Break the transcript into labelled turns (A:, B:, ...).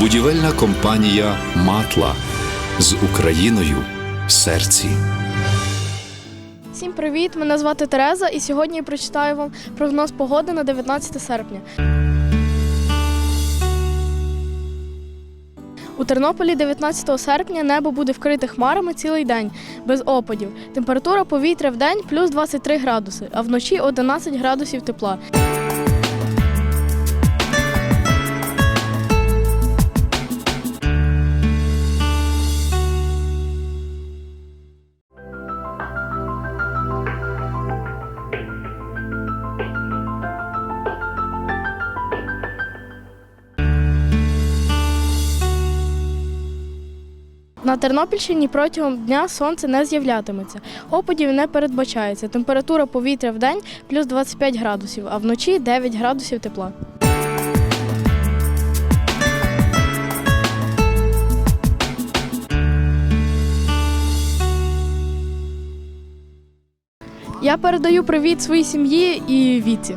A: Будівельна компанія Матла з Україною в серці.
B: Всім привіт! Мене звати Тереза, і сьогодні я прочитаю вам прогноз погоди на 19 серпня. У Тернополі 19 серпня небо буде вкрите хмарами цілий день, без опадів. Температура повітря в день плюс 23 градуси, а вночі 11 градусів тепла. На Тернопільщині протягом дня сонце не з'являтиметься. Опадів не передбачається. Температура повітря в день плюс 25 градусів, а вночі 9 градусів тепла. Я передаю привіт своїй сім'ї і віці.